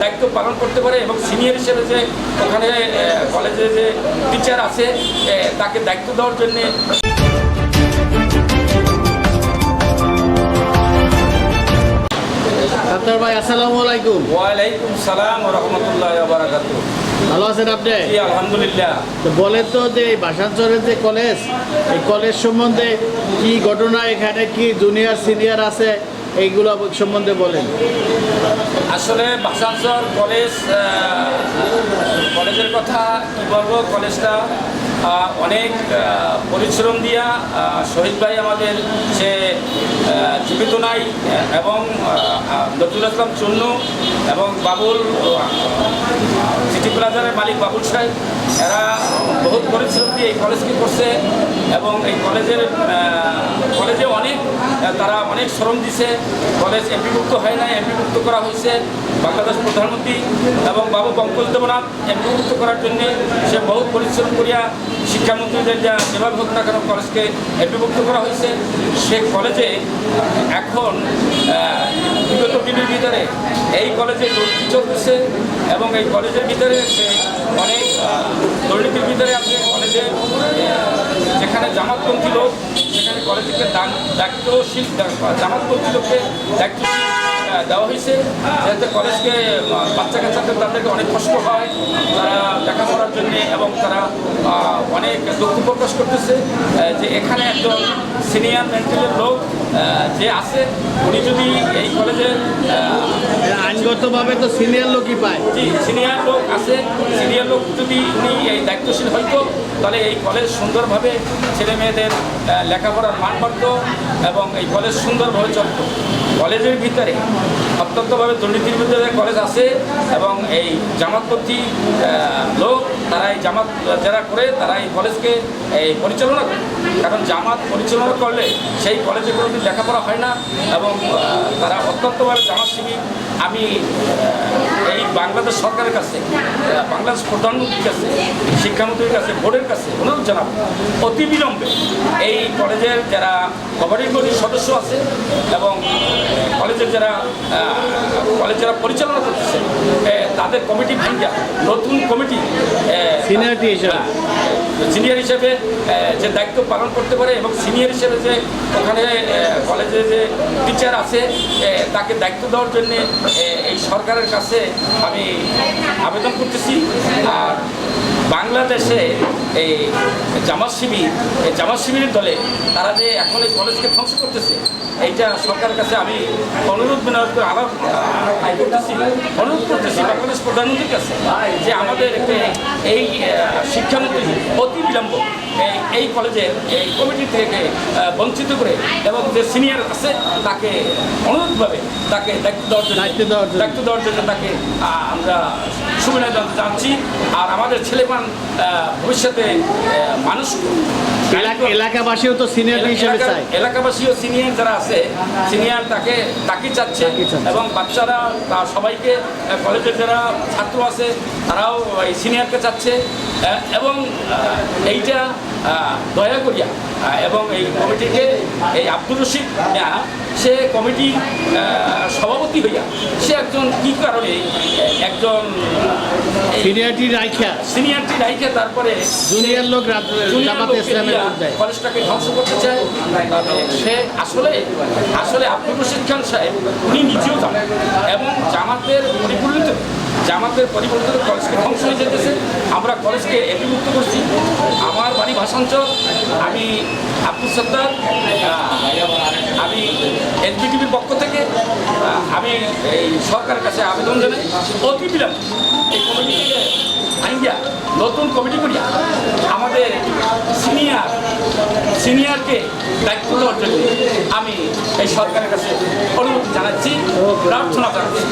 দায়িত্ব পালন করতে পারে এবং সিনিয়র হিসেবে যে ওখানে কলেজে যে টিচার আছে তাকে দায়িত্ব দেওয়ার জন্যে ডাক্তার ভাই আসসালামু আলাইকুম। ওয়ালাইকুম সালাম রহমতুল্লাহ বারাকাত ভালো আছেন আপনি? জি আলহামদুলিল্লাহ। তো বলেন তো যে এই ভাষাঞ্চলের যে কলেজ এই কলেজ সম্বন্ধে কি ঘটনা এখানে কি জুনিয়র সিনিয়র আছে এইগুলো সম্বন্ধে বলেন। আসলে ভাষাঞ্চল কলেজ কলেজের কথা কি বলব? কলেজটা অনেক পরিশ্রম দিয়া শহীদ ভাই আমাদের আহ, জীবিত নাই এবং নজরুল ইসলাম চুন্নু এবং বাবুল সিটি প্লাজারের মালিক বাবুল সাহেব এরা বহুত পরিশ্রম দিয়ে এই কলেজকে করছে এবং এই কলেজের কলেজে অনেক তারা অনেক শ্রম দিছে, কলেজ এমপিভুক্ত হয় না এমপিভুক্ত করা হয়েছে। বাংলাদেশ প্রধানমন্ত্রী এবং বাবু পঙ্কজ দেবনাথ এমপিভুক্ত করার জন্য সে বহু পরিশ্রম করিয়া শিক্ষামন্ত্রীদের যা যেভাবে হোক না কেন কলেজকে এমপিভুক্ত করা হয়েছে, সে কলেজে এখন বিগত দিনের ভিতরে এই কলেজে দুর্নীতি চলতেছে এবং এই কলেজের ভিতরে সে অনেক দুর্নীতির ভিতরে আছে কলেজে যেখানে জামাতপন্থী লোক সেখানে কলেজকে দায়িত্বশীল জামাতপন্থী লোককে দায়িত্বশীল দেওয়া হয়েছে। যাতে কলেজকে বাচ্চা কাচ্চাদের তাদেরকে অনেক কষ্ট হয়, তারা লেখাপড়ার জন্য এবং তারা অনেক দুঃখ প্রকাশ করতেছে যে এখানে একজন সিনিয়র মেন্টালের লোক যে আছে, উনি যদি এই কলেজের আইনগতভাবে তো সিনিয়র লোকই পায়। জি সিনিয়র লোক আছে। সিনিয়র লোক যদি উনি এই দায়িত্বশীল হইত তাহলে এই কলেজ সুন্দরভাবে ছেলে মেয়েদের লেখাপড়ার মান বাড়ত এবং এই কলেজ সুন্দরভাবে চলত। কলেজের ভিতরে অত্যন্তভাবে দুর্নীতির ভিতরে কলেজ আছে এবং এই জামাতপন্থী লোক, তারা এই জামাত যারা করে, তারা এই কলেজকে এই পরিচালনা করে। কারণ জামাত পরিচালনা করলে সেই কলেজে কোনো দিন লেখাপড়া হয় না এবং তারা অত্যন্তভাবে জামাত শিবির আমি এই এই বাংলাদেশ সরকারের কাছে বাংলাদেশ প্রধানমন্ত্রীর কাছে, শিক্ষামন্ত্রীর কাছে, বোর্ডের কাছে অনুরোধ জানাব অতি বিলম্বে এই কলেজের যারা গভর্নিং বডির সদস্য আছে এবং কলেজের যারা কলেজ যারা পরিচালনা করতেছে তাদের কমিটি ভাঙ্গা নতুন কমিটি সিনিয়র। সিনিয়র হিসেবে যে দায়িত্ব পালন করতে পারে এবং সিনিয়র হিসেবে যে ওখানে কলেজে যে টিচার আছে তাকে দায়িত্ব দেওয়ার জন্য এই সরকারের কাছে আমি আবেদন করতেছি। আর বাংলাদেশে এই জামাত শিবির এই জামাত শিবিরের দলে তারা যে এখন এই কলেজকে ধ্বংস করতেছে এইটা সরকারের কাছে আমি অনুরোধ বিনোদ করে আবার করতেছি অনুরোধ করতেছি বাংলাদেশ প্রধানমন্ত্রীর কাছে যে আমাদের এই শিক্ষামন্ত্রী অতি বিলম্ব এই- এই কলেজের এই কমিটি থেকে বঞ্চিত করে এবং যে সিনিয়র আছে তাকে অনুরোধভাবে তাকে দায়িত্ব দেওয়ার জন্য দায়িত্ব দেওয়ার জন্য। তাকে আমরা সুবিধা জানছি আর আমাদের ছেলেমান ভবিষ্যতে আহ, মানুষ এলাকা এলাকাবাসীও তো সিনিয়র হিসেবে চায়। এলাকাবাসী সিনিয়র যারা আছে সিনিয়র তাকে তাকে চাচ্ছে। এবং বাচ্চারা সবাইকে কলেজের যারা ছাত্র আছে তারাও এই সিনিয়রকে চাচ্ছে। এবং এইটা দয়া করিয়া এবং এই কমিটিকে এই আব্দুর রশিদ মিয়া, সে কমিটি সভাপতি হইয়া সে একজন কি কারণে একজন সিনিয়রটি রাইখা। সিনিয়রটি রাইখে তারপরে জুনিয়র লোক জামাত ইসলামের কলেজটাকে ধ্বংস করতে চায়। সে আসলে আসলে আব্দুল রশিদ খান সাহেব উনি নিজেও জানেন এবং জামাতের পরিপূর্ণিত জামাতের পরিবর্তন কলেজকে ধ্বংস হয়ে যেতেছে। আমরা কলেজকে এপিমুক্ত করছি। আমার আমি আব্দুল সত্তার আমি এনপিটিভির পক্ষ থেকে আমি এই সরকারের কাছে আবেদন জানাই। অতি বিলম্ব, এই কমিটিকে আইয়া নতুন কমিটি করিয়া আমাদের সিনিয়র সিনিয়রকে দায়িত্ব দেওয়ার জন্য আমি এই সরকারের কাছে অনুরোধ জানাচ্ছি, প্রার্থনা জানাচ্ছি।